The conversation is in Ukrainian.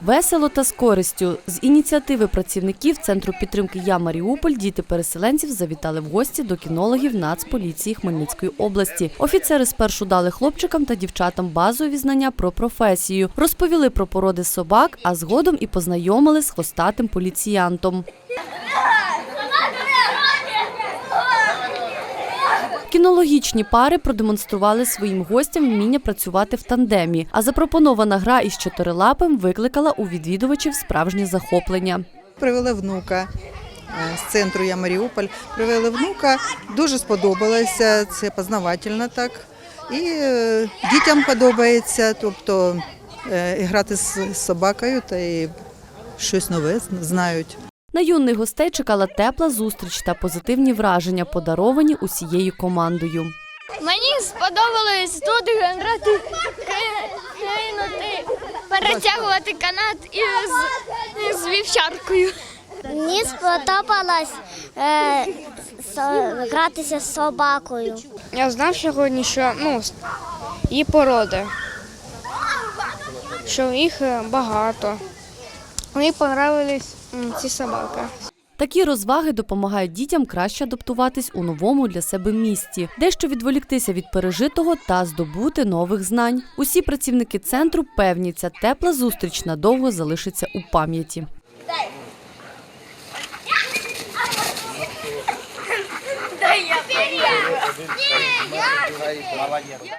Весело та з користю з ініціативи працівників центру підтримки Я Маріуполь діти переселенців завітали в гості до кінологів Нацполіції Хмельницької області. Офіцери спершу дали хлопчикам та дівчатам базові знання про професію, розповіли про породи собак, а згодом і познайомили з хвостатим поліціянтом. Кінологічні пари продемонстрували своїм гостям вміння працювати в тандемі. А запропонована гра із чотирилапим викликала у відвідувачів справжнє захоплення. Привели внука е, з центру Я Маріуполь. Привели внука, дуже сподобалося, це познавательно так. І е, дітям подобається, тобто е, грати з з собакою та і щось нове знають. На юних гостей чекала тепла зустріч та позитивні враження, подаровані усією командою. Мені сподобалось тут грати, кинути, перетягувати канат із, з вівчаркою. Мені сподобалось е, со- гратися з собакою. Я знав сьогодні, що ну, її породи, що їх е, багато. Мені понравились ці собаки. Такі розваги допомагають дітям краще адаптуватись у новому для себе місті, дещо відволіктися від пережитого та здобути нових знань. Усі працівники центру певні, ця тепла зустріч надовго залишиться у пам'яті.